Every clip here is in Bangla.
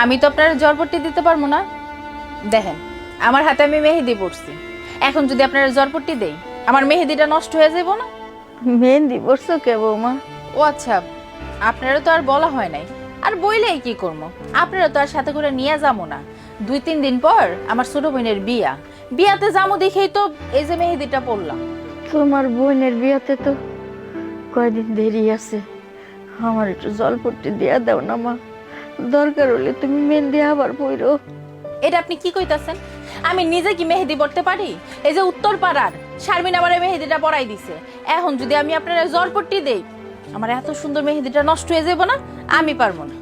আমি তো আপনার জরপট্টি দিতে পারব না। দেখেন আমার হাতে আমি মেহেদি পড়ছি এখন যদি আপনার জরপট্টি দেই আমার মেহেদিটা নষ্ট হয়ে যাব না? মেহেন্দি পড়ছো কে বৌমা? ও আচ্ছা আপনারা তো আর বলা হয় নাই। আর বইলেই কি করব? আপনারা তো আর সাথে করে নিয়ে যাব না। দুই তিন দিন পর আমার ছোট বোনের বিয়া। বিয়াতে যাব দেখেই তো এই যে মেহেদিটা পড়লাম তোমার বোনের বিয়াতে তো কয়দিন দেরি আছে। আমার একটু জলপট্টি দিয়া দাও না মা। দরকার হলে তুমি মেহেন্দি আবার পইরো এটা আপনি কি কইতাছেন? আমি নিজে কি মেহেদি পড়তে পারি? এই যে উত্তর পাড়ার শারমিন আমার মেহেদিটা পড়াই দিছে। এখন যদি আমি আপনার জলপট্টি দেই আমার এত সুন্দর মেহেদিটা নষ্ট হয়ে যাব না? আমি পারব না।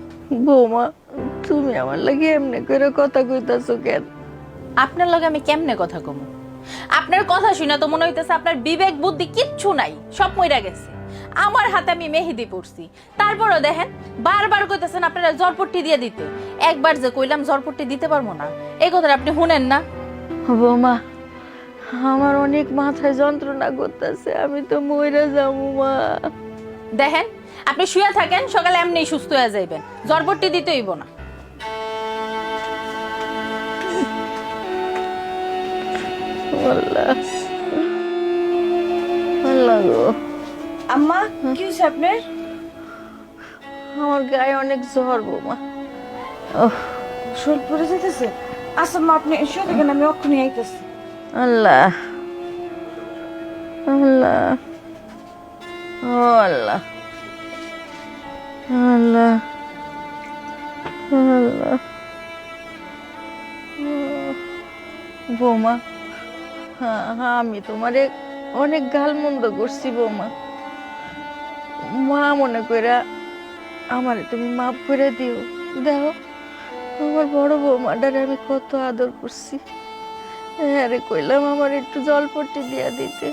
বৌমা তুমি আমার লাগে এমনি করে কথা কইতাছো কেন? আপনার লগে আমি কেমনে কথা কম? আপনার কথা শুনে তো মনে হইতেছে আপনার বিবেক বুদ্ধি কিচ্ছু নাই সব মইরা গেছে। আমার হাতে আমি মেহেদি পড়ছি তারপরও দেখেন বারবার কইতেছেন আপনারা জরপট্টি দিয়ে দিতে। একবার যে কইলাম জরপট্টি দিতে পারব না। এই কথাটা আপনি শুনেন না। বৌমা আমার অনেক মাথায় যন্ত্রণা করতেছে আমি তো মইরা যাব মা। দেখেন আপনি শুয়ে থাকেন সকালে এমনি সুস্থ হয়ে যাইবেন। জরপট্টি দিতে হইব না। আল্লাহ। আল্লাহ গো। আম্মা কি হয়েছে আপনার? আমার গায়ে অনেক জ্বর বৌমা। শরীর পড়ে যেতেছে আচ্ছা মা আপনি শুয়ে থাকেন আমি অক্ষণই আইতেছি। আল্লাহ। আল্লাহ। ও আল্লাহ। আল্লাহ। আল্লাহ। বৌমা হ্যাঁ হ্যাঁ আমি তোমারে অনেক গাল গালমন্দ করছি বৌমা। মা মনে কইরা আমার তুমি মাফ করে দিও। দেখো, আমার বড় বৌমাটারে আমি কত আদর করছি। হ্যাঁ রে, কইলাম আমার একটু জলপট্টি দিয়া দিতে।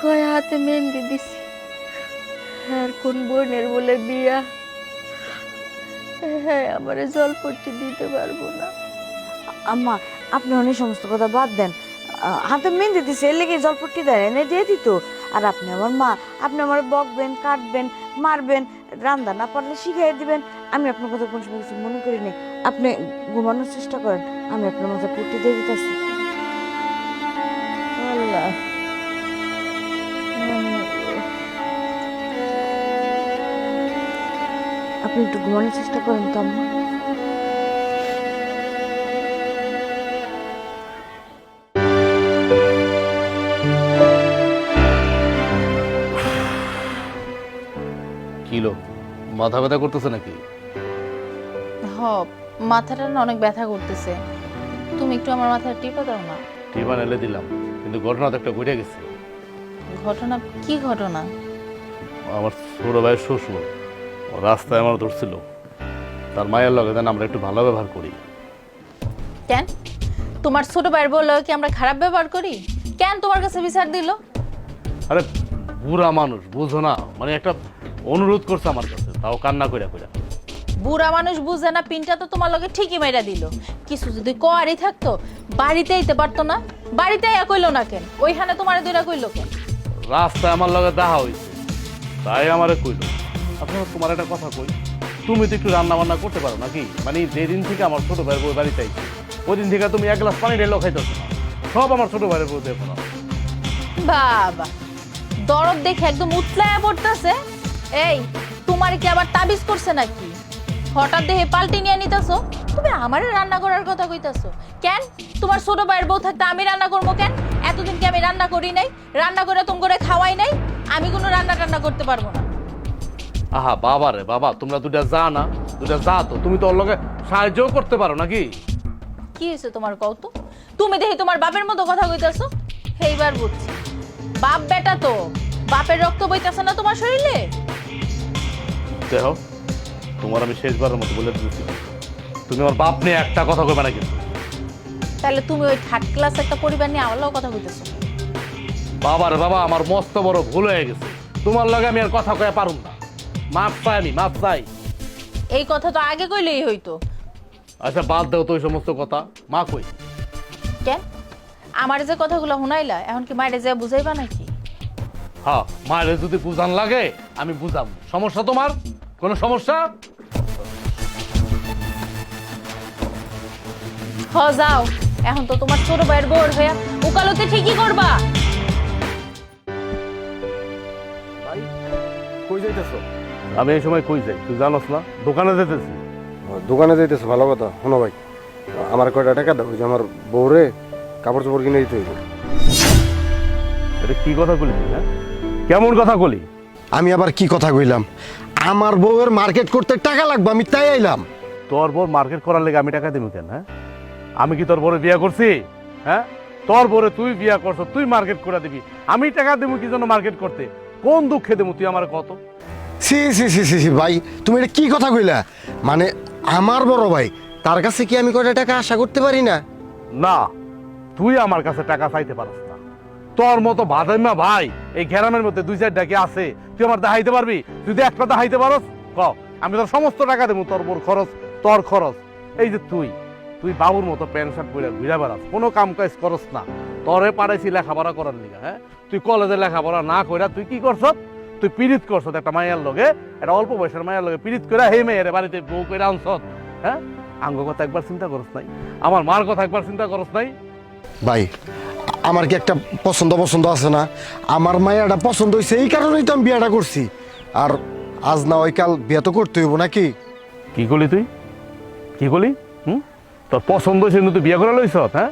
কয় হাতে মেহেন্দি দিছি। হ্যাঁ কোন বোনের বলে বিয়া? হ্যাঁ আমারে জলপট্টি দিতে পারব না। আম্মা, আপনি অনেক সমস্ত কথা বাদ দেন। হাতে মেহেন্দি দিছে, এর লেগে জলপট্টি দেয় এনে দিয়ে দিত। আর আপনি আমার মা, আপনি আমার বকবেন, কাটবেন, মারবেন, রান্না না পারলে শিখিয়ে দিবেন। আমি আপনার কথা কোন সময় কিছু মনে করিনি আপনি ঘুমানোর চেষ্টা করেন, আমি আপনার মাথায় পট্টি দিয়ে দিতেছি। আপনি একটু ঘুমানোর চেষ্টা করেন তো আম্মা। কিলো মাথা ব্যথা করতেছে নাকি? হ মাথাটা না অনেক ব্যথা করতেছে। তুমি একটু আমার মাথায় টিপা দাও না। টিফান এলে দিলাম কিন্তু ঘটনা তো একটা ঘটে গেছে। ঘটনা? কি ঘটনা? আমার ছোট ভাইয়ের শ্বশুর ও রাস্তায় আমার ধরছিল। তার মায়ের লগে দেন আমরা একটু ভালো ব্যবহার করি। কেন? তোমার ছোট ভাইয়ের বলল কি আমরা খারাপ ব্যবহার করি? কেন তোমার কাছে বিচার দিল? আরে বুড়া মানুষ বুঝো না। মানে একটা অনুরোধ করছে আমার কাছে তাও কান্না কইরা কইরা। বুড়া মানুষ বুঝে না পিনটা তো তোমার লগে ঠিকই মেরা দিল। কিছু যদি কোয়ারি থাকতো বাড়িতে আইতে পারতো না। বাড়িতে আইয়া কইলো না কেন? ওইখানে তোমার দুইটা কইলো কেন? রাস্তায় আমার লগে দেখা হয়েছে তাই আমারে কইলো। আপনার তোমার একটা কথা কই তুমি তো একটু রান্না বান্না করতে পারো নাকি? মানে যেদিন থেকে আমার ছোট ভাইয়ের বউ বাড়িতে আইছে ওই দিন থেকে তুমি এক গ্লাস পানি ঢেলো খাইতেছো না। সব আমার ছোট ভাইয়ের বউ দেখো না। বাবা দরদ দেখে একদম উতলায় পড়তেছে। এই তোমার কি আবার তাবিজ করছে নাকি? হঠাৎ দেহে পাল্টি নিয়ে নিতেছো? তুমি আমারে রান্না করার কথা কইতাছো। কেন? তোমার ছোট ভাইয়ের বউ থাকতে আমি রান্না করব কেন? এতদিন কি আমি রান্না করি নাই? রান্না করে তুমি করে খাওয়াই নাই? আমি কোনো রান্না টান্না করতে পারব না। আহা বাবা রে বাবা তোমরা দুটা যা না দুটা যা তো তুমি তো ওর লগে সাহায্যও করতে পারো নাকি? কি হয়েছে তোমার কৌত তুমি দেখি তোমার বাপের মতো কথা কইতাছো? এইবার বুঝছি। বাপ বেটা তো বাপের রক্ত বইতাছে না তোমার শরীরে? দেহ তোমার আমি শেষবারের মতো বলে দিয়েছি। তুমি আমার বাপ নিয়ে একটা কথা কইবে না কিন্তু তাহলে তুমি ওই থার্ড ক্লাস একটা পরিবার নিয়ে আমার কথা কইতেছো? বাবা রে বাবা আমার মস্ত বড় ভুল হয়ে গেছে। তোমার লগে আমি আর কথা কয়ে পারুম না। মাপ চাই আমি মাপ চাই। এই কথা তো আগে কইলেই হইতো। আচ্ছা বাদ দাও তো ওই সমস্ত কথা। মা কই? কেন? আমার যে কথাগুলো শুনাইলা এখন কি মায়ের যে বুঝাইবা নাকি? হ্যাঁ মায়ের যদি বুঝান লাগে আমি বুঝাম। সমস্যা তোমার? কোনো সমস্যা? হ যাও। এখন তো তোমার ছোট ভাইয়ের বোর হয়ে উকালতে ঠিকই করবা। কই যাইতেছো? আমি এই সময় কই যাই? তুই জানোস না? দোকানে যেতেছি দোকানে যাইতেছো ভালো কথা। শোনো ভাই আমার কয়টা টাকা দাও? ওই যে আমার বউরে কাপড় চোপড় কিনে দিতে হইব। এটা কি কথা বলি তুই, হ্যাঁ? কেমন কথা বলি আমি আবার কি কথা কইলাম? আমার বউয়ের মার্কেট করতে টাকা লাগবে আমি তাই আইলাম। তোর বোর মার্কেট করার লেগে আমি টাকা দিব কেন হ্যাঁ? আমি কি তোর বড় বিয়া করছি? হ্যাঁ? তোর বরে তুই বিয়া করছ তুই মার্কেট করে দিবি। আমি টাকা দেবো কি জন্য মার্কেট করতে? কোন দুঃখে দেবো তুই আমার কত? সি সি সি সি সি ভাই তুমি এটা কি কথা কইলা? মানে আমার বড় ভাই তার কাছে কি আমি কয়টা টাকা আশা করতে পারি না? না তুই আমার কাছে টাকা চাইতে পারস তোর মতো ভাদাইমা ভাই, এই গ্রামের মধ্যে দুই চার ডাকে আছে? তুই আমার দেখাইতে পারবি? যদি একটা দেখাইতে পারস? ক, আমি তোর সমস্ত টাকা দেবো, তোর বোর খরচ, তোর খরচ। এই যে তুই তুই বাবুর মতো প্যান্ট শার্ট পরে ঘুরে বেড়াস, কোনো কাম কাজ করস না। তোরে পাঠাইছি লেখাপড়া করার লিগা হ্যাঁ? তুই কলেজে লেখাপড়া না কইরা তুই কি করছ তুই পিরিত করছ একটা মায়ের লগে, একটা অল্প বয়সের মায়ের লগে পিরিত করে হে মেয়ের বাড়িতে বউ করে আনছ হ্যাঁ? আঙ্গ কথা একবার চিন্তা করস নাই, আমার মার কথা একবার চিন্তা করস নাই। ভাই আমার কি একটা পছন্দ পছন্দ আছে না? আমার মায়াটা পছন্দ হয়েছে এই কারণেই তো আমি বিয়েটা করছি। আর আজ না ওই কাল বিয়ে তো করতে হইব নাকি? কি করলি তুই? কি করলি? হুম? তোর পছন্দ হয়েছে কিন্তু তুই বিয়ে করে লইছ হ্যাঁ?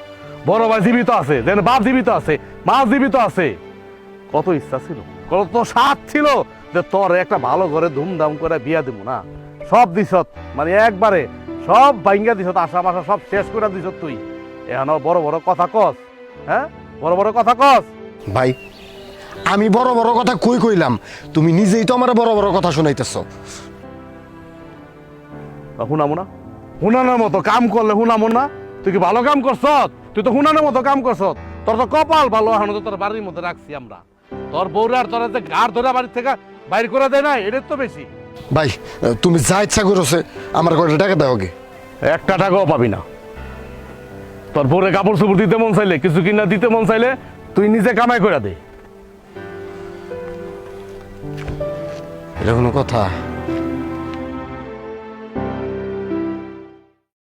বড় ভাই জীবিত আছে দেন বাপ জীবিত আছে, মা জীবিত আছে। কত ইচ্ছা ছিল, কত সাথ ছিল যে তোর একটা ভালো ঘরে ধুমধাম করে বিয়া দিব না? সব দিছত মানে একবারে সব ভাঙ্গা দিছত আশা মাশা সব শেষ করে দিছত তুই। এখন বড় বড় কথা কস হ্যাঁ? বড় বড় কথা কস। ভাই আমি বড় বড় কথা কই কইলাম? তুমি নিজেই তো আমার বড় বড় কথা শুনাইতেছ। হুনামো না। শুনানোর মতো কাম করলে হুনামো না। তুই কি ভালো কাম করছ? তুই তো শুনানোর মতো কাম করছ। তোর তো কপাল ভালো এখন তো তোর বাড়ির মধ্যে রাখছি আমরা। তোর বউরে আর তোরা যে গাড় ধরে বাড়ির থেকে বাইর করে দেয় না এটার তো বেশি। ভাই তুমি যা ইচ্ছা করছে আমার কয়টা টাকা দাও আগে। একটা টাকাও পাবি না। তোর বউরে কাপড় চোপড় দিতে মন চাইলে, কিছু কিনা দিতে মন চাইলে তুই নিজে কামাই করে দে। এটা কোনো কথা।